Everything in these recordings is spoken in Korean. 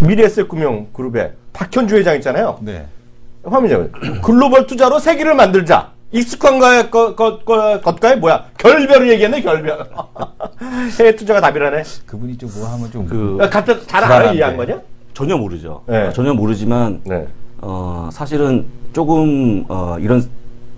미래에셋금융그룹의 박현주 회장 있잖아요. 네. 화면이요. 글로벌 투자로 세계를 만들자. 익숙한 거에, 것, 것, 것, 것과의 뭐야? 결별을 얘기했네, 결별. 해외 투자가 답이라네. 그분이 좀 뭐 하면 좀 그 갑자기 잘 알아요, 이. 양반이요? 전혀 모르죠. 네. 어, 전혀 모르지만 네. 어, 사실은 조금 어, 이런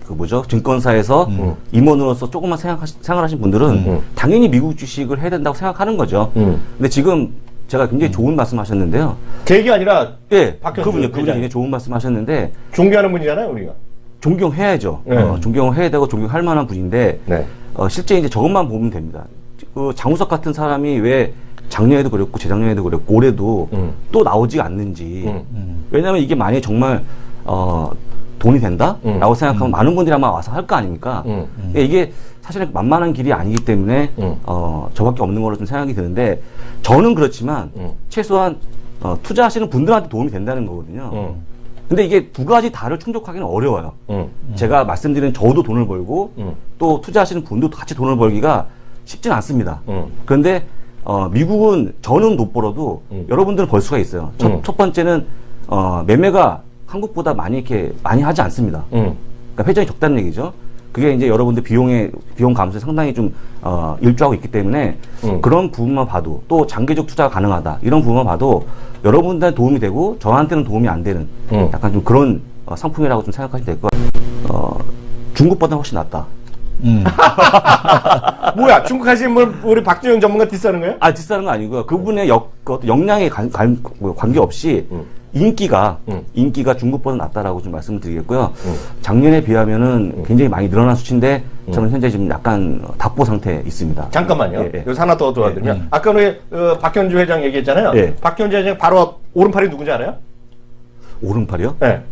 그 뭐죠 증권사에서 음. 임원으로서 조금만 생각하시, 생각하신 분들은 음. 당연히 미국 주식을 해야 된다고 생각하는 거죠. 음. 근데 지금 제가 굉장히 좋은 말씀하셨는데요. 제 얘기가 아니라 예, 박현주 그분요, 그분이. 굉장히 좋은 말씀하셨는데 존경하는 분이잖아요, 우리가. 존경해야죠. 네. 어, 존경을 해야 되고 존경할 만한 분인데 네. 어, 실제 이제 저것만 보면 됩니다. 그 장우석 같은 사람이 왜 작년에도 그랬고 재작년에도 그랬고 올해도 음. 또 나오지 않는지. 음. 음. 왜냐하면 이게 만약에 정말 어, 돈이 된다라고 음. 생각하면 많은 분들이 아마 와서 할 거 아닙니까? 음. 근데 이게 사실은 만만한 길이 아니기 때문에 음. 어, 저밖에 없는 걸로 좀 생각이 드는데 저는 그렇지만 음. 최소한 어, 투자하시는 분들한테 도움이 된다는 거거든요. 음. 근데 이게 두 가지 다를 충족하기는 어려워요. 음. 제가 말씀드린 저도 돈을 벌고 음. 또 투자하시는 분도 같이 돈을 벌기가 쉽지는 않습니다. 음. 그런데 어, 미국은 저는 못 벌어도 음. 여러분들은 벌 수가 있어요. 첫, 음. 첫 번째는 어, 매매가 한국보다 많이 이렇게 많이 하지 않습니다. 음. 그러니까 회전이 적다는 얘기죠. 그게 이제 여러분들 비용의 비용 감소에 상당히 좀 어, 일조하고 있기 때문에 음. 그런 부분만 봐도 또 장기적 투자가 가능하다 이런 부분만 봐도 여러분들한테 도움이 되고 저한테는 도움이 안 되는 음. 약간 좀 그런 어, 상품이라고 좀 생각하시면 될 것 같아요. 어, 중국보다 훨씬 낫다. 음. 뭐야, 중국 하시는 분, 우리 박준영 전문가 디스하는 거예요? 아 디스하는 거 아니고요. 그분의 역, 그 역량에 관, 관, 뭐 관계없이 음. 인기가 음. 인기가 중국보다 낫다라고 좀 말씀을 드리겠고요. 음. 작년에 비하면은 굉장히 많이 늘어난 수치인데 저는 현재 지금 약간 답보 상태에 있습니다. 잠깐만요. 예, 예. 여기서 하나 더 도와드리면. 예, 음. 아까 우리 어, 박현주 회장 얘기했잖아요. 예. 박현주 회장 바로 오른팔이 누군지 알아요? 오른팔이요? 네.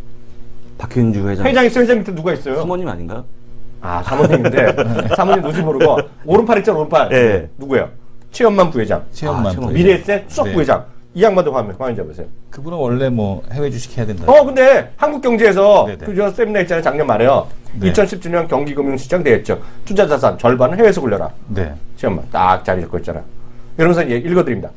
박현주 회장. 회장 있어요, 회장 밑에 누가 있어요? 사모님 아닌가요? 아, 사모님인데, 사모님 누군지 모르고, 오른팔 있잖아, 오른팔. 예. 누구예요? 최연만 부회장. 체험만 아. 더 미래에셋 수석 네. 부회장. 이 양반도 화면, 화면 잡으세요. 그분은 원래 뭐 해외 주식 해야 된다. 어, 근데 한국 경제에서 네네. 그저 세미나 있잖아요, 작년 말에요. 네. 2017년 경기금융시장 대했죠. 투자 자산 절반은 해외에서 굴려라. 네. 시험만 딱 자리 잡고 있잖아. 이러면서 예, 읽어드립니다.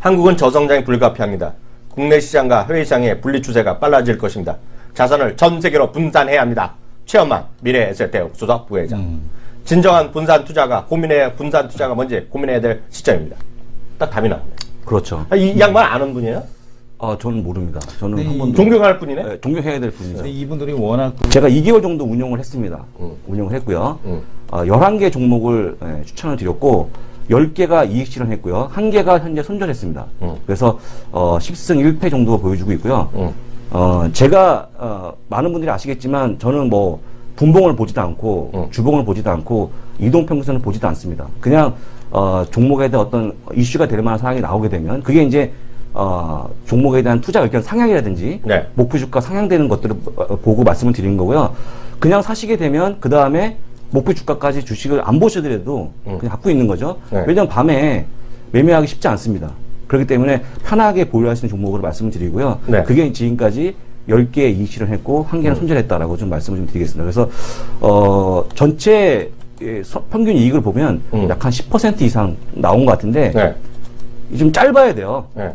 한국은 저성장이 불가피합니다. 국내 시장과 해외 시장의 분리 추세가 빨라질 것입니다. 자산을 전 세계로 분산해야 합니다. 최엄만 미래에셋 대우 수석 부회장. 음. 진정한 분산 투자가 고민해야 분산 투자가 뭔지 고민해야 될 시점입니다. 딱 답이 나오네. 그렇죠. 아, 이, 이 양반 아는 분이에요? 아, 저는 모릅니다. 저는 네, 한 이- 번도 존경할 분이네. 네, 존경해야 될 분이죠. 근데 이분들이 워낙 제가 2개월 정도 운영을 했습니다. 음. 운영을 했고요. 음. 어, 11개 종목을 예, 추천을 드렸고 10개가 이익 실현했고요. 1개가 현재 손절했습니다. 음. 그래서 어, 10승 1패 정도 보여주고 있고요. 음. 어, 제가 어, 많은 분들이 아시겠지만 저는 뭐 분봉을 보지도 않고 음. 주봉을 보지도 않고 이동 평균선을 보지도 않습니다. 그냥 어, 종목에 대한 어떤 이슈가 될 만한 상황이 나오게 되면 그게 이제 어, 종목에 대한 투자 의견 상향이라든지 네. 목표 주가 상향되는 것들을 어, 보고 말씀을 드리는 거고요. 그냥 사시게 되면 그 다음에 목표 주가까지 주식을 안 보시더라도 음. 그냥 갖고 있는 거죠. 네. 왜냐하면 밤에 매매하기 쉽지 않습니다. 그렇기 때문에 편하게 보유할 수 있는 종목으로 말씀을 드리고요. 네. 그게 지금까지 10개 이익 실현했고 한 음. 개는 손절했다라고 좀 말씀을 좀 드리겠습니다. 그래서 어 전체 예, 서- 평균 이익을 보면 음. 약 한 10% 이상 나온 것 같은데 네. 좀 짧아야 돼요. 네.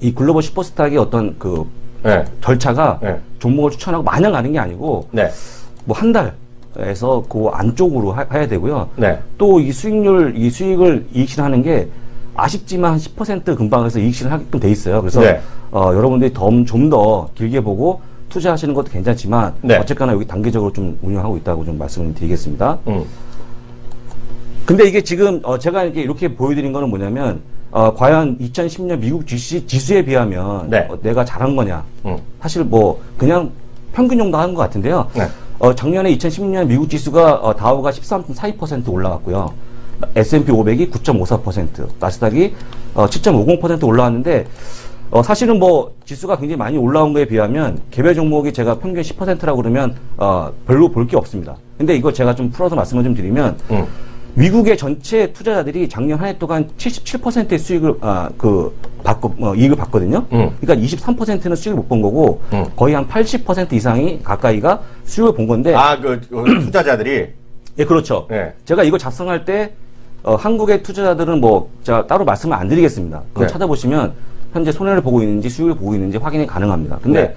이 글로벌 슈퍼스탁의 어떤 그 네. 절차가 네. 종목을 추천하고 마냥 가는 게 아니고 네. 뭐한 달에서 그 안쪽으로 하, 해야 되고요. 네. 또 이 수익률, 이 수익을 이익 실하는 게 아쉽지만 한10% 금방에서 이익 실하게끔 돼 있어요. 그래서 네. 어, 여러분들이 좀더 길게 보고 투자하시는 것도 괜찮지만 네. 어쨌거나 여기 단계적으로 좀 운영하고 있다고 좀 말씀을 드리겠습니다. 음. 근데 이게 지금 어, 제가 이렇게, 이렇게 보여드린 거는 뭐냐면 어, 과연 2010년 미국 주식 지수에 비하면 네. 어, 내가 잘한 거냐? 음. 사실 뭐 그냥 평균 정도 하는 것 같은데요. 네. 어, 작년에 2010년 미국 지수가 어, 다우가 13.42% 올라갔고요. S&P 500이 9.54%, 나스닥이 어, 7.50% 올라왔는데 어, 사실은 뭐 지수가 굉장히 많이 올라온 거에 비하면 개별 종목이 제가 평균 10%라고 그러면 어, 별로 볼 게 없습니다. 근데 이거 제가 좀 풀어서 말씀을 좀 드리면 음. 미국의 전체 투자자들이 작년 한 해 동안 77%의 수익을 아, 그 받고 어, 이익을 받거든요. 음. 그러니까 23%는 수익을 못 본 거고 음. 거의 한 80% 이상이 가까이가 수익을 본 건데 아, 그, 그 투자자들이. 예, 그렇죠. 네. 제가 이거 작성할 때 어, 한국의 투자자들은 뭐 제가 따로 말씀을 안 드리겠습니다. 그걸 네. 찾아보시면 현재 손해를 보고 있는지 수익을 보고 있는지 확인이 가능합니다. 근데 네.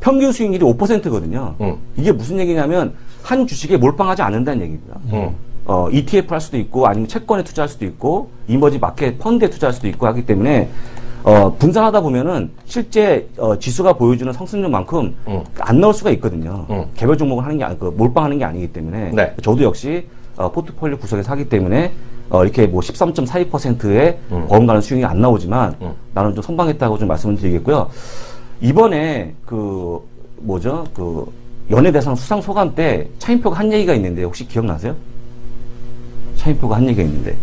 평균 수익률이 5%거든요. 음. 이게 무슨 얘기냐면 한 주식에 몰빵하지 않는다는 얘기입니다. 음. 어, ETF 할 수도 있고 아니면 채권에 투자할 수도 있고 이머지 마켓 펀드에 투자할 수도 있고 하기 때문에 어, 분산하다 보면은 실제 어, 지수가 보여주는 상승률만큼 음. 안 나올 수가 있거든요. 음. 개별 종목을 하는 게 아니, 그 몰빵하는 게 아니기 때문에 네. 저도 역시 어, 포트폴리오 구성에서 하기 때문에 어, 이렇게 뭐 13.42%의 음. 버금가는 수익이 안 나오지만 음. 나는 좀 선방했다고 좀 말씀을 드리겠고요. 이번에 그 뭐죠 그 연예대상 수상 소감 때 차인표가 한 얘기가 있는데 혹시 기억나세요? 차인표가 한 얘기가 있는데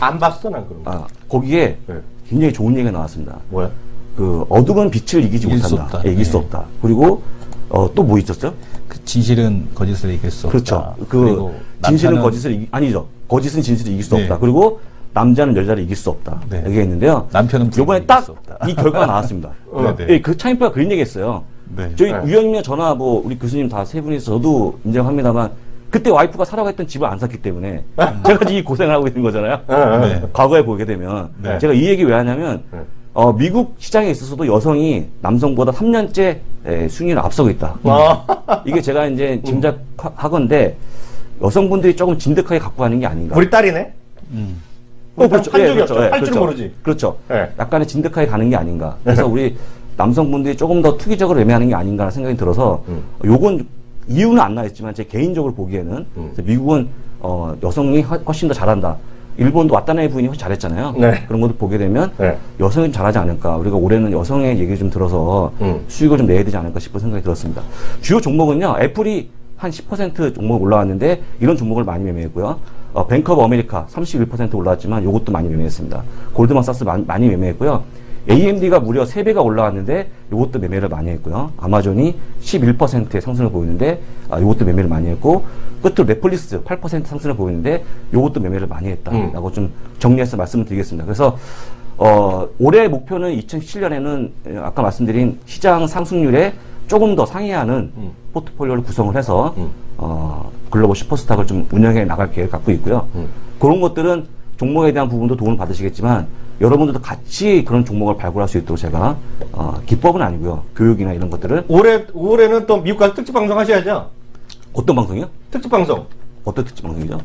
안 봤어 난 그런 거. 아 거기에 네. 굉장히 좋은 얘기가 나왔습니다. 뭐야? 그 어둠은 빛을 이기지 이길 수 못한다. 없다. 예, 이길 수 네. 없다. 그리고 어, 또 뭐 있었죠? 그 진실은 거짓을 이길 수 없다. 그렇죠. 그 진실은 남편은 거짓을 이기, 아니죠. 거짓은 진실을 이길 수 네. 없다. 그리고 남자는 여자를 이길 수 없다. 네. 얘기가 있는데요. 남편은 이길 딱수 없다. 이 결과가 나왔습니다. 네, 네. 예, 그 차인표가 그런 얘기 했어요. 네. 저희 네. 우연이면 전화 뭐 우리 교수님 다 세 분이서 저도 인정합니다만 그때 와이프가 사라고 했던 집을 안 샀기 때문에 제가 지금 이 고생을 하고 있는 거잖아요. 어, 어. 네. 과거에 보게 되면 네. 제가 이 얘기 왜 하냐면 네. 어, 미국 시장에 있어서도 여성이 남성보다 3년째 에, 순위를 앞서고 있다. 어. 이게 제가 이제 짐작하건데 여성분들이 조금 진득하게 갖고 가는 게 아닌가. 우리 딸이네. 음. 어, 한 적이 예, 없죠. 할 줄은 그렇죠. 모르지. 그렇죠. 네. 약간의 진득하게 가는 게 아닌가. 그래서 우리 남성분들이 조금 더 투기적으로 매매하는 게 아닌가라는 생각이 들어서 음. 요건 이유는 안 나있지만 제 개인적으로 보기에는 음. 미국은 어, 여성이 허- 훨씬 더 잘한다. 일본도 왔다나의 부인이 훨씬 잘했잖아요. 네. 그런 것도 보게 되면 네. 여성이 잘하지 않을까. 우리가 올해는 여성의 얘기를 좀 들어서 음. 수익을 좀 내야 되지 않을까 싶은 생각이 들었습니다. 주요 종목은요, 애플이 한 10% 종목 올라왔는데 이런 종목을 많이 매매했고요. 어, 뱅크 오브 아메리카 31% 올라왔지만 이것도 많이 매매했습니다. 골드만삭스 많이, 많이 매매했고요. AMD가 무려 3배가 올라왔는데 이것도 매매를 많이 했고요. 아마존이 11%의 상승을 보이는데 아, 이것도 매매를 많이 했고 끝으로 넷플릭스 8% 상승을 보이는데 이것도 매매를 많이 했다라고 좀 정리해서 말씀을 드리겠습니다. 그래서 어, 올해 목표는 2017년에는 아까 말씀드린 시장 상승률에 조금 더 상회하는 음. 포트폴리오를 구성을 해서 음. 어, 글로벌 슈퍼스탁을 좀 운영해 나갈 계획을 갖고 있고요. 음. 그런 것들은 종목에 대한 부분도 도움을 받으시겠지만 여러분들도 같이 그런 종목을 발굴할 수 있도록 제가 어, 기법은 아니고요. 교육이나 이런 것들을 올해 올해는 또 미국 가서 특집 방송 하셔야죠. 어떤 방송이요? 특집 방송. 어떤 특집 방송이죠?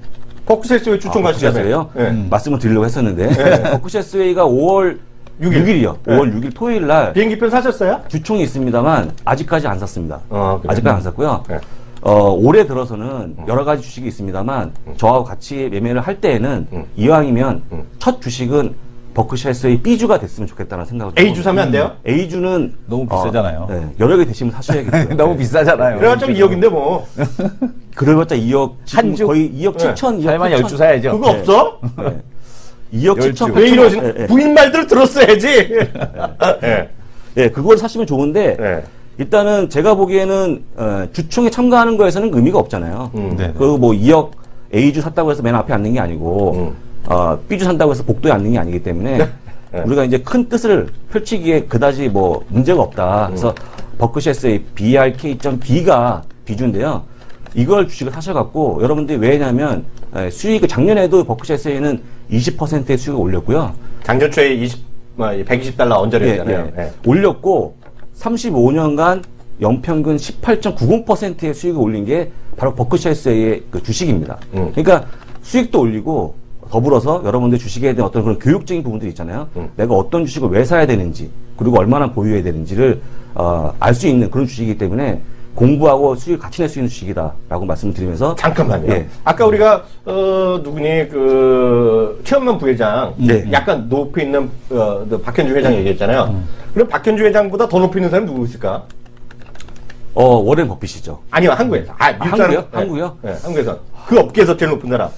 버크세스웨이 추천 아, 가시잖아요. 네. 말씀을 드리려고 했었는데 버크셔스웨이가 5월 6일. 6일. 이요 네. 5월 6일 토요일 날 비행기표 사셨어요? 주총이 있습니다만 아직까지 안 샀습니다. 어, 그래요? 아직까지 안 샀고요. 네. 어, 올해 들어서는 여러 가지 주식이 있습니다만 저하고 같이 매매를 할 때에는 음. 이왕이면 음. 첫 주식은 버크셔스의 B주가 됐으면 좋겠다는 생각을 A주 사면 안 돼요? A주는 너무 비싸잖아요. 네, 여러 개 되시면 사셔야겠어요. 너무 비싸잖아요. 그래가지고 2억인데 뭐. 그래봤자 2억 지금 한 주? 거의 2억 네. 7천 2억 살만 8천. 열주 사야죠. 그거 없어? 네. 2억 열주. 7천 왜 이러지? 예, 예. 부인 말대로 들었어야지. 예. 예, 그걸 사시면 좋은데 예. 일단은 제가 보기에는 어, 주총에 참가하는 거에서는 의미가 없잖아요. 음. 네. 그뭐 2억 A주 샀다고 해서 맨 앞에 앉는 게 아니고 음. 어, B주 산다고 해서 복도에 앉는 게 아니기 때문에 네. 우리가 이제 큰 뜻을 펼치기에 그다지 뭐 문제가 없다. 그래서 버크셔스의 BRK.B가 비주인데요. 이걸 주식을 사셔갖고 여러분들이 왜냐면 에, 수익을 작년에도 버크셔스에는 20%의 수익을 올렸고요. 작년 초에 20, 뭐, 120달러 언저리였잖아요. 예. 올렸고 35년간 연평균 18.90%의 수익을 올린 게 바로 버크셔스의 그 주식입니다. 음. 그러니까 수익도 올리고 더불어서 여러분들 주식에 대한 어떤 그런 교육적인 부분들이 있잖아요. 음. 내가 어떤 주식을 왜 사야 되는지 그리고 얼마나 보유해야 되는지를 어, 알 수 있는 그런 주식이기 때문에 공부하고 수익을 같이 낼 수 있는 주식이다라고 말씀을 드리면서 잠깐만요. 예. 아까 우리가 어 누구니 그 최현만 부회장 네. 약간 높이 있는 어, 그 박현주 회장 얘기했잖아요. 그럼 박현주 회장보다 더 높이 있는 사람 누구 있을까? 어, 워렌 버핏이죠. 아니요 한국에서. 아 미국 아, 사람. 한국이요? 네. 한국이요? 네, 한국에서 그 업계에서 제일 높은 사람.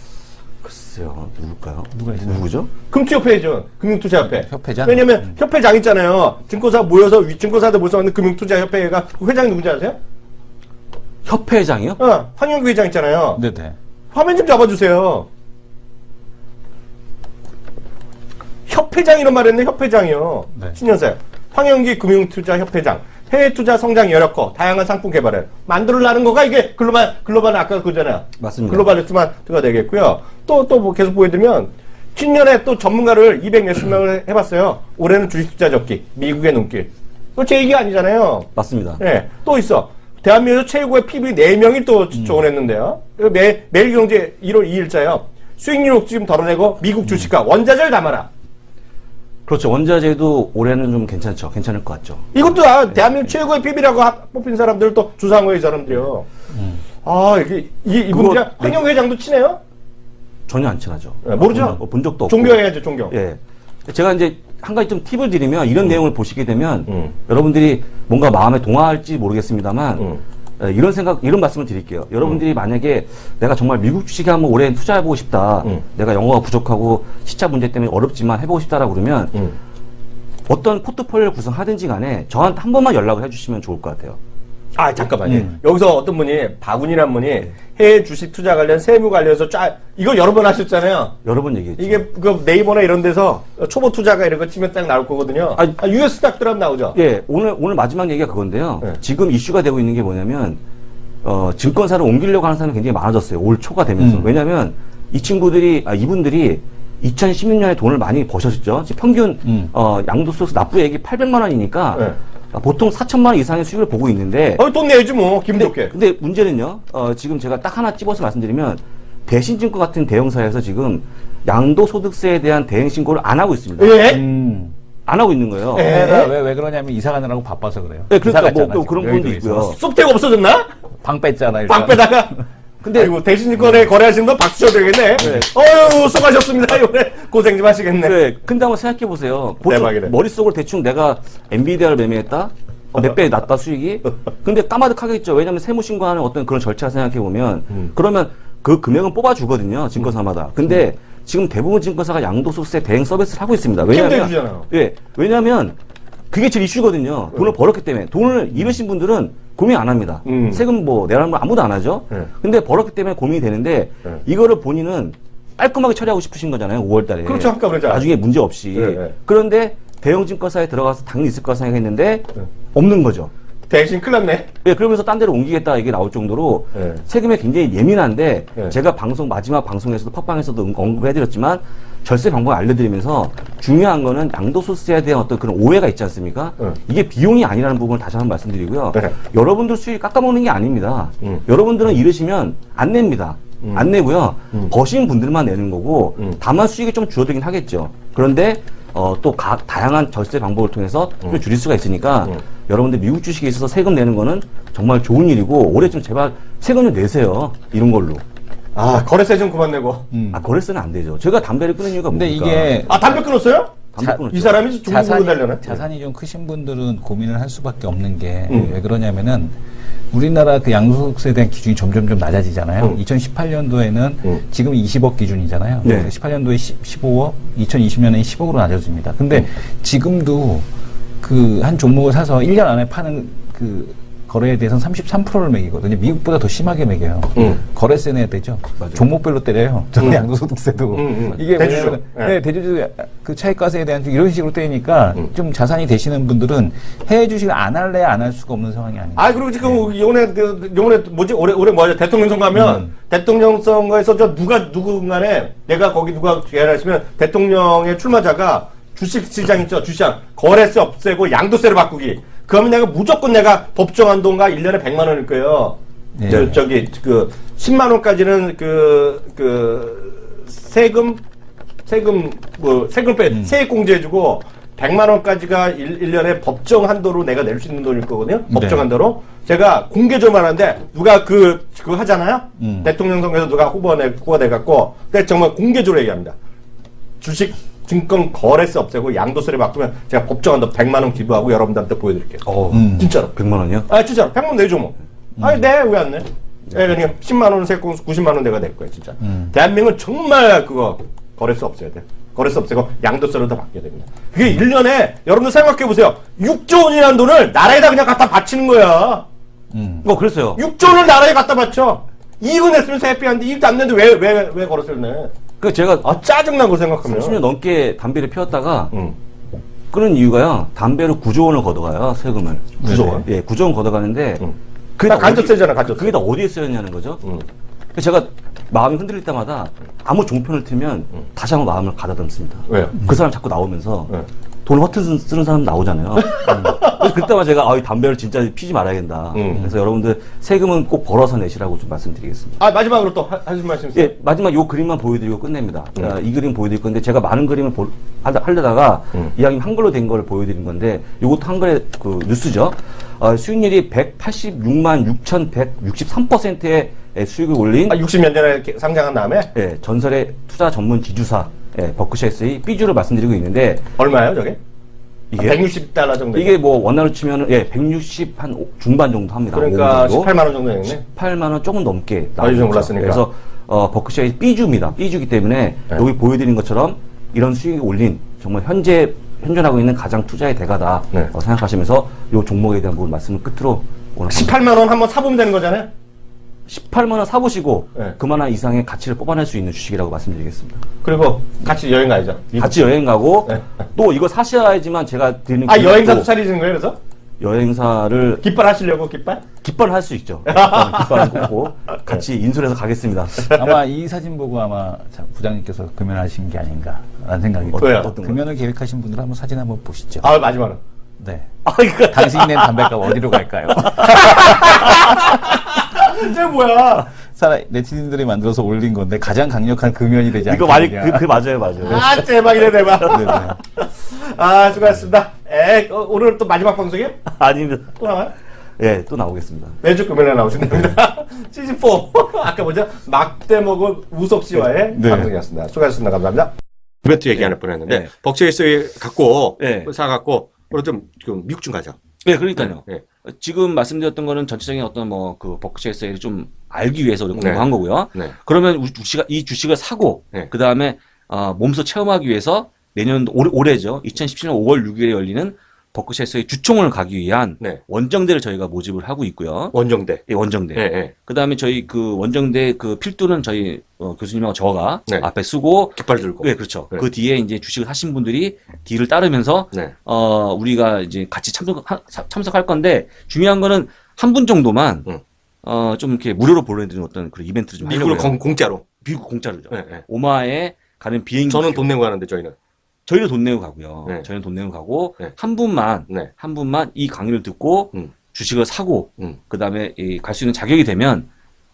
글쎄요, 누굴까요? 누가 있어요? 누구죠? 금투협회죠. 금융투자협회. 협회장? 왜냐면 음. 협회장 있잖아요. 증권사 모여서 위- 증권사들 모여서 하는 금융투자협회가 그 회장이 누군지 아세요? 협회장이요? 어, 황영규 회장 있잖아요. 네네. 화면 좀 잡아주세요. 협회장 이런 말 했네, 협회장이요. 네. 신년사요. 황영기 금융투자협회장. 해외 투자 성장 여력거, 다양한 상품 개발을 만들어라는 거가 이게 글로벌, 글로벌 아까 그잖아요. 맞습니다. 글로벌 스마트가 되겠고요. 또, 또 뭐 계속 보여드리면, 신년에 또 전문가를 200 몇십 명을 해봤어요. 올해는 주식 투자 적기, 미국의 눈길. 그거 제 얘기 아니잖아요. 맞습니다. 예, 또 있어. 대한민국 최고의 PB 4명이 또 조언했는데요. 이거 매, 매일경제 1월 2일자요. 수익률 욕심 덜어내고 미국 주식과 원자재를 담아라. 그렇죠. 원자재도 올해는 좀 괜찮죠. 괜찮을 것 같죠. 이것도 아, 대한민국 최고의 PB라고 뽑힌 사람들 또 주상호의 사람들이요. 아, 이게, 이, 이분들 황영 회장도 친해요? 전혀 안 친하죠. 네, 모르죠? 본, 본 적도 없고. 존경해야죠, 존경. 예. 제가 이제 한 가지 좀 팁을 드리면 이런 내용을 보시게 되면 음. 여러분들이 뭔가 마음에 동화할지 모르겠습니다만 음. 예, 이런 생각, 이런 말씀을 드릴게요. 여러분들이 만약에 내가 정말 미국 주식에 한번 올해 투자해보고 싶다. 음. 내가 영어가 부족하고 시차 문제 때문에 어렵지만 해보고 싶다라고 그러면 음. 어떤 포트폴리오를 구성하든지 간에 저한테 한 번만 연락을 해주시면 좋을 것 같아요. 아, 잠깐만요. 음. 여기서 어떤 분이, 바군이란 분이 해외 주식 투자 관련 세무 관련해서 쫙, 이거 여러 번 하셨잖아요. 여러 번 얘기했죠. 이게 그 네이버나 이런 데서 초보 투자가 이런 거 치면 딱 나올 거거든요. 아니, 아, US 딱 들어가면 나오죠. 예, 오늘, 오늘 마지막 얘기가 그건데요. 네. 지금 이슈가 되고 있는 게 뭐냐면, 어, 증권사를 옮기려고 하는 사람이 굉장히 많아졌어요. 올 초가 되면서. 음. 왜냐면, 이 친구들이, 아, 이분들이 2016년에 돈을 많이 버셨죠. 평균, 음. 어, 양도소득 납부액이 800만 원이니까, 네. 아, 보통 4천만 원 이상의 수익을 보고 있는데, 어, 돈 내야지 뭐, 기분 좋게. 근데 문제는요, 어, 지금 제가 딱 하나 찝어서 말씀드리면, 대신증권 같은 대형사에서 지금 양도소득세에 대한 대행 신고를 안 하고 있습니다. 예? 음. 안 하고 있는 거예요. 예. 내가 왜, 왜 그러냐면 이사 가느라고 바빠서 그래요. 네, 그러니까 이사 갔잖아, 뭐, 또 지금. 그런 부분도 여의도에서. 있고요. 쏙대가 없어졌나? 방 뺐잖아. 일단. 빵 빼다가. 근데, 아이고, 대신권에 거래하시는 분 박수 쳐드리겠네. 네. 어휴, 수고하셨습니다. 이번에 고생 좀 하시겠네. 네, 근데 한번 생각해 보세요. 대박이네. 머릿속으로 대충 내가 엔비디아를 매매했다? 어, 몇배 낮다 수익이? 근데 까마득하겠죠. 왜냐면 세무 신고하는 어떤 그런 절차 생각해 보면, 음. 그러면 그 금액은 뽑아 주거든요. 증권사마다. 근데 지금 대부분 증권사가 양도소득세 대행 서비스를 하고 있습니다. 왜냐면, 해주잖아요. 예, 왜냐면 그게 제일 이슈거든요. 돈을 벌었기 때문에. 돈을 잃으신 분들은 고민 안 합니다. 음. 세금 뭐 내라는 걸 아무도 안 하죠. 네. 근데 벌었기 때문에 고민이 되는데 네. 이거를 본인은 깔끔하게 처리하고 싶으신 거잖아요. 5월 달에. 그렇죠. 아까 그랬잖아요. 나중에 문제 없이. 네, 네. 그런데 대형 증권사에 들어가서 당연히 있을 거라 생각했는데 네. 없는 거죠. 대신 큰일 났네. 예, 그러면서 딴 데로 옮기겠다 이게 나올 정도로 네. 세금에 굉장히 예민한데 네. 제가 방송 마지막 방송에서도 팟빵에서도 응- 언급해드렸지만 절세 방법을 알려드리면서 중요한 거는 양도소득세에 대한 어떤 그런 오해가 있지 않습니까? 네. 이게 비용이 아니라는 부분을 다시 한번 말씀드리고요. 네. 여러분들 수익 깎아먹는 게 아닙니다. 음. 여러분들은 잃으시면 안 냅니다. 안 내고요. 버신 분들만 내는 거고 음. 다만 수익이 좀 줄어들긴 하겠죠. 그런데 어, 또 각 다양한 절세 방법을 통해서 좀 줄일 수가 있으니까 음. 여러분들 미국 주식에 있어서 세금 내는 거는 정말 좋은 일이고 올해 좀 제발 세금 좀 내세요. 이런 걸로. 아, 거래세 좀 그만 내고. 음. 아 거래세는 안 되죠. 제가 담배를 끊은 이유가 근데 뭡니까? 이게 아, 담배 끊었어요? 담배 자- 끊었죠. 이 사람이 중국으로 자산이, 달려나? 자산이 좀 크신 분들은 고민을 할 수밖에 없는 게 왜 음. 그러냐면은 우리나라 그 양도소득세에 대한 기준이 점점 좀 낮아지잖아요. 음. 2018년도에는 음. 지금 20억 기준이잖아요. 네. 18년도에 15억, 2020년에 10억으로 낮아집니다. 근데 음. 지금도 그 한 종목을 사서 1년 안에 파는 그 거래에 대해서는 33%를 매기거든요. 미국보다 더 심하게 매겨요. 음. 거래세 내야 되죠. 종목별로 때려요. 저 음. 양도소득세도. 음, 음. 이게 대주주. 예. 네, 대주주 그 차익과세에 대한 좀 이런 식으로 때리니까 음. 좀 자산이 되시는 분들은 해외 주식을 안 할래 안 할 수가 없는 상황이 아니에요. 아, 그리고 지금 이번에, 그, 이번에 뭐지? 올해, 올해 뭐죠? 대통령 선거하면, 음. 대통령 선거에서 저 누가, 누군간에 내가 거기 누가 계열하시면 대통령의 출마자가 주식 시장 있죠? 주시장. 거래세 없애고 양도세를 바꾸기. 그러면 내가 무조건 내가 법정 한도가 1년에 100만 원일 거예요. 네. 저, 저기, 그, 10만 원까지는 그, 그, 세금, 세금, 뭐, 세금 빼, 세액 공제해주고, 100만 원까지가 1, 년에 법정 한도로 내가 낼 수 있는 돈일 거거든요. 법정 네. 한도로. 제가 공개적으로 하는데, 누가 그, 그거 하잖아요? 음. 대통령 선거에서 누가 후보가, 내, 후보가 돼 갖고, 근데 정말 공개적으로 얘기합니다. 주식, 증권 거래세 없애고 양도세를 바꾸면 제가 법정 한도 100만 원 기부하고 여러분들한테 보여드릴게요. 어, 음. 진짜로. 100만 원이요? 아, 진짜로. 100만 원 내줘, 뭐. 아니, 내, 왜 안 내? 예, 그러니까 10만 원은 세고 90만 원 내가 낼 거야, 진짜. 대한민국은 정말 그거 거래세 없애야 돼. 거래세 없애고 양도세로 다 바뀌어야 됩니다. 그게 1년에 여러분들 생각해 보세요. 6조 원이라는 돈을 나라에다 그냥 갖다 바치는 거야. 음. 어, 그랬어요. 6조 원을 나라에 갖다 바쳐. 이익은 냈으면 세피한데 이익도 안 냈는데 왜, 왜, 왜 거래세를 내? 그 제가 아, 짜증나고 생각하면. 30년 넘게 담배를 피웠다가 응. 끊은 이유가요. 담배로 9조 원을 걷어가요, 세금을. 9조 원? 예, 9조 원 걷어가는데 응. 그게 나다 간접세잖아, 간접세. 그게 다 어디에 쓰였냐는 거죠. 응. 그래서 제가 마음이 흔들릴 때마다 아무 종편을 틀면 다시 한번 마음을 가다듬습니다. 왜요? 그 사람 자꾸 나오면서 네. 돈 허튼 쓰- 쓰는 사람 나오잖아요. 음. 그래서 그때마다 제가 아, 이 담배를 진짜 피지 말아야겠다. 음. 그래서 여러분들 세금은 꼭 벌어서 내시라고 좀 말씀드리겠습니다. 아 마지막으로 또 한- 한숨 말씀 주세요. 예, 마지막 요 그림만 보여드리고 끝냅니다. 음. 아, 이 그림 보여드릴 건데 제가 많은 그림을 보, 하려- 하려다가 음. 이왕이면 한글로 된 걸 보여드린 건데 요것도 한글의 그 뉴스죠. 어, 수익률이 186만 6,163%의 수익을 올린 아, 60년 전에 이렇게 상장한 다음에 예, 전설의 투자 전문 지주사 예, 버크셔스의 B주를 말씀드리고 있는데 얼마예요, 저게? 이게 160달러 정도. 이게 뭐 원화로 치면은 예, 160 한 중반 정도 합니다. 그러니까 오 정도. 18만 원 정도 되겠네. 18만 원 조금 넘게 아, 나오죠. 올랐으니까. 그래서 어, 버크셔의 B주입니다. B주기 때문에 네. 여기 보여드린 것처럼 이런 수익이 올린 정말 현재 현존하고 있는 가장 투자의 대가다 네. 어, 생각하시면서 이 종목에 대한 부분 말씀을 끝으로 오늘 18만 원 한번 사보면 되는 거잖아요. 18만 원 사보시고 네. 그만한 이상의 가치를 뽑아낼 수 있는 주식이라고 말씀드리겠습니다. 그리고 같이 여행 가야죠. 같이 여행 가고 네. 또 이거 사셔야지만 제가 드리는 아 여행사도 차리시는 거예요, 그래서? 여행사를 깃발 하시려고 깃발? 깃발을 할수 있죠. 깃발을 꽂고 같이 인솔해서 가겠습니다. 아마 이 사진 보고 아마 자, 부장님께서 금연하신 게 아닌가라는 생각이 왜요? 어떤 거요? 금연을 계획하신 분들 한번 사진 한번 보시죠. 아 마지막으로. 네. 아, 이거 당신이 낸 담배값 어디로 갈까요? 이게 뭐야? 사람 네티즌들이 만들어서 올린 건데 가장 강력한 금연이 되지 이거 않겠느냐. 많이 그, 그 맞아요, 맞아요. 아 대박이네 대박. 네, 네. 아 수고하셨습니다. 에 어, 오늘 또 마지막 방송이에요? 아닙니다. 또 나와요? 예, 또 나오겠습니다. 매주 금요일에 나오신답니다. 시즌 4 아까 뭐죠? 막대 먹은 우석 씨와의 네. 방송이었습니다. 수고하셨습니다. 감사합니다. 이벤트 얘기하는 뻔했는데 네. 벅체이스 갖고 네. 사 갖고 오늘 좀, 좀 미국 좀 가자. 네, 그러니까요. 네. 지금 말씀드렸던 거는 전체적인 어떤 뭐 그 버크셔 SL을 좀 알기 위해서 우리가 네. 공부한 거고요. 네. 그러면 우리 주식, 이 주식을 사고 네. 그 다음에 어, 몸소 체험하기 위해서 내년 올해, 올해죠. 2017년 5월 6일에 열리는 버크셔 SL 주총을 가기 위한 네. 원정대를 저희가 모집을 하고 있고요. 원정대. 예, 원정대. 네. 네. 그 다음에 저희 그 원정대 그 필두는 저희 어, 교수님하고 저가 네. 앞에 쓰고 깃발 들고. 네, 그렇죠. 네. 그 뒤에 이제 주식을 하신 분들이 뒤를 따르면서 네. 어, 우리가 이제 같이 참석, 참석할 건데, 중요한 거는 한 분 정도만, 응. 어, 좀 이렇게 무료로 보내드리는 어떤 그런 이벤트를 좀 미국으로. 공, 공짜로. 미국 공짜로죠. 네, 네. 오마에 가는 비행기. 저는 돈 내고 가는데 저희는. 저희는 돈 내고 가고요. 네. 저희는 돈 내고 가고, 네. 한 분만, 네. 한 분만 이 강의를 듣고, 음. 주식을 사고, 음. 그 다음에 갈 수 있는 자격이 되면,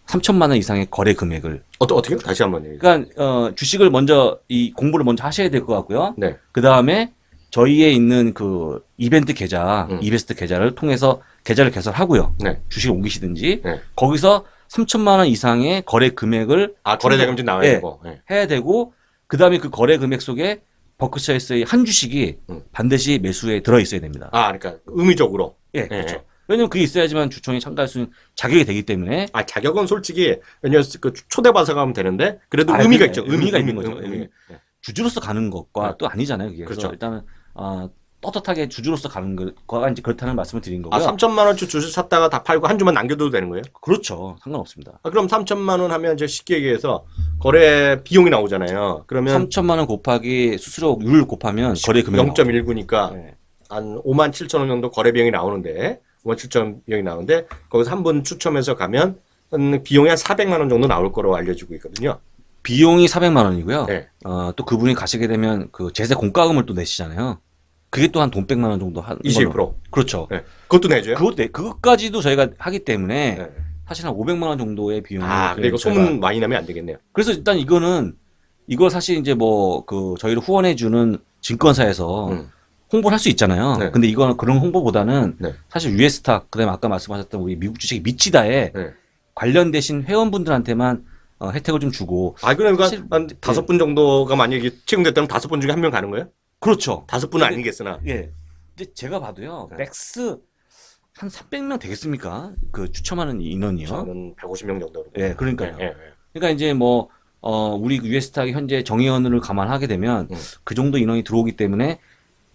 3천만 원 이상의 거래 금액을. 어떠, 어떻게? 다시 한번 얘기해. 그러니까, 어, 주식을 먼저, 이 공부를 먼저 하셔야 될 것 같고요. 네. 그 다음에 저희에 있는 그 이벤트 계좌, 음. 이베스트 계좌를 통해서 계좌를 개설하고요. 네. 주식을 옮기시든지 네. 거기서 3천만 원 이상의 거래 금액을 아, 거래 대금 좀 나와야 예, 되고. 네. 해야 되고 그 다음에 그 거래 금액 속에 버크셔스의 한 주식이 음. 반드시 매수에 들어 있어야 됩니다. 아, 그러니까 의미적으로. 예, 그렇죠. 예. 왜냐면 그게 있어야지만 주총에 참가할 수 있는 자격이 되기 때문에 아, 자격은 솔직히, 왜냐면 그 초대받아서 가면 되는데, 그래도 아, 의미가 그래. 있죠. 의미가 있는 거죠. 의미. 예. 주주로서 가는 것과 네. 또 아니잖아요. 그게. 그렇죠. 일단은 어, 떳떳하게 주주로서 가는 것과 이제 그렇다는 말씀을 드린 아, 거고요. 3천만 원치 주식 샀다가 다 팔고 한 주만 남겨둬도 되는 거예요? 그렇죠. 상관없습니다. 아, 그럼 3천만 원 하면 이제 쉽게 얘기해서 거래 비용이 나오잖아요. 그러면 3천만 원 곱하기 수수료율 곱하면 거래 금액이 나오죠. 0.19니까 네. 한 5만 7천 원 정도 거래 비용이 나오는데 5만 7천 원 비용이 나오는데 거기서 한 분 추첨해서 가면 한 비용이 한 400만 원 정도 나올 거로 알려지고 있거든요. 비용이 400만 원이고요. 네. 어, 또 그분이 가시게 되면 그 제세 공과금을 또 내시잖아요. 그게 또 한 돈 100만 원 정도 22%. 걸로. 그렇죠. 네. 그것도 내줘요? 그것 내 그것까지도 저희가 하기 때문에 네. 사실 한 500만 원 정도의 비용을 아, 근데 이거 소문 많이 나면 안 되겠네요. 그래서 일단 이거는 이거 사실 이제 뭐 그 저희를 후원해 주는 증권사에서 음. 홍보를 할 수 있잖아요. 네. 근데 이거는 그런 홍보보다는 네. 사실 유에스탁 그다음에 아까 말씀하셨던 우리 미국 주식이 미치다에 네. 관련되신 회원분들한테만 어, 혜택을 좀 주고 아, 그러니까 사실- 한 다섯 분 정도가 만약에 채용됐다면 다섯 분 중에 한 명 가는 거예요? 그렇죠. 다섯 분은 아니겠으나. 예. 근데 제가 봐도요. 네. 맥스 한 300명 되겠습니까? 그 추첨하는 인원이요. 저는 150명 정도로. 예, 그러니까요. 예, 예, 예. 그러니까 이제 뭐 어, 우리 유에스탁이 현재 정의원을 감안하게 되면 음. 그 정도 인원이 들어오기 때문에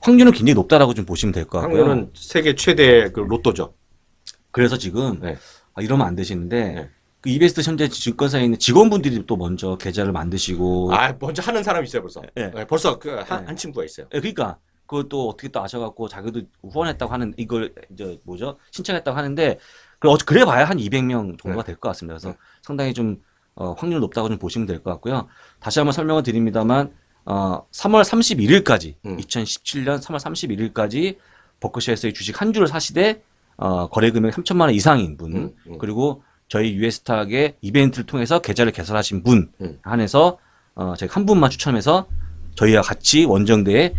확률은 굉장히 높다라고 좀 보시면 될 것 같고요. 한국은 세계 최대 그 로또죠. 그래서 지금 네. 아, 이러면 안 되시는데 네. 그 이베스트 현재 증권사에 있는 직원분들이 또 먼저 계좌를 만드시고 아, 먼저 하는 사람 이 있어요, 벌써. 예. 예, 벌써 그 한, 네. 한 친구가 있어요. 예, 그러니까 그것도 어떻게 또 아셔갖고 자기도 후원했다고 하는 이걸 이제 뭐죠 신청했다고 하는데 그 그래 봐야 한 200명 정도가 네. 될것 같습니다. 그래서 네. 상당히 좀 어, 확률 높다고 좀 보시면 될 것 같고요. 다시 한번 설명을 드립니다만 어, 3월 31일까지 음. 2017년 3월 31일까지 버크셔에서의 주식 한 주를 사시되 어, 거래 금액 3천만 원 이상인 분 음, 음. 그리고 저희 유에스탁의 이벤트를 통해서 계좌를 개설하신 분 음. 한해서 어, 제가 한 분만 추첨해서 저희와 같이 원정대에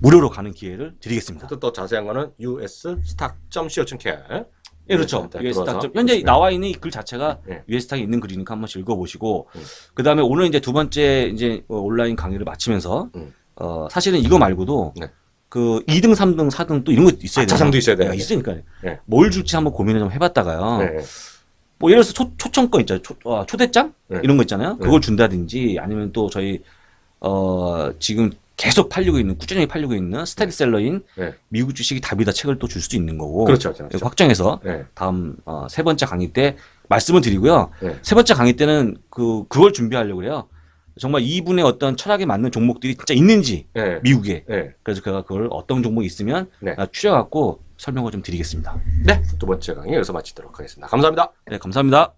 무료로 가는 기회를 드리겠습니다. 또 자세한 거는 usstock.co.kr 예, 그렇죠. 네, 들어와서 점 현재 보시면. 나와 있는 이 글 자체가 네. 유에스탁에 있는 글이니까 한 번씩 읽어보시고 음. 그 다음에 오늘 이제 두 번째 이제 어, 온라인 강의를 마치면서 음. 어, 사실은 이거 말고도 네. 그 2등, 3등, 4등 또 이런 것도 있어야 아, 자상도 있어야 돼요. 네, 있으니까 네. 뭘 줄지 한번 고민을 좀 해봤다가요. 네. 뭐 예를 들어서 초, 초청권 있잖아요. 초, 어, 초대장 네. 이런 거 있잖아요. 네. 그걸 준다든지 아니면 또 저희 어 지금 계속 팔리고 있는 꾸준히 팔리고 있는 스테디셀러인 네. 미국 주식이 답이다 책을 또 줄 수도 있는 거고 그렇죠, 그렇죠. 확정해서 네. 다음 어, 세 번째 강의 때 말씀을 드리고요. 네. 세 번째 강의 때는 그 그걸 준비하려고 그래요. 정말 이분의 어떤 철학에 맞는 종목들이 진짜 있는지 네. 미국에 네. 그래서 제가 그걸 어떤 종목이 있으면 네. 아, 추려갖고 설명을 좀 드리겠습니다. 네. 두 번째 강의 여기서 마치도록 하겠습니다. 감사합니다. 네, 감사합니다.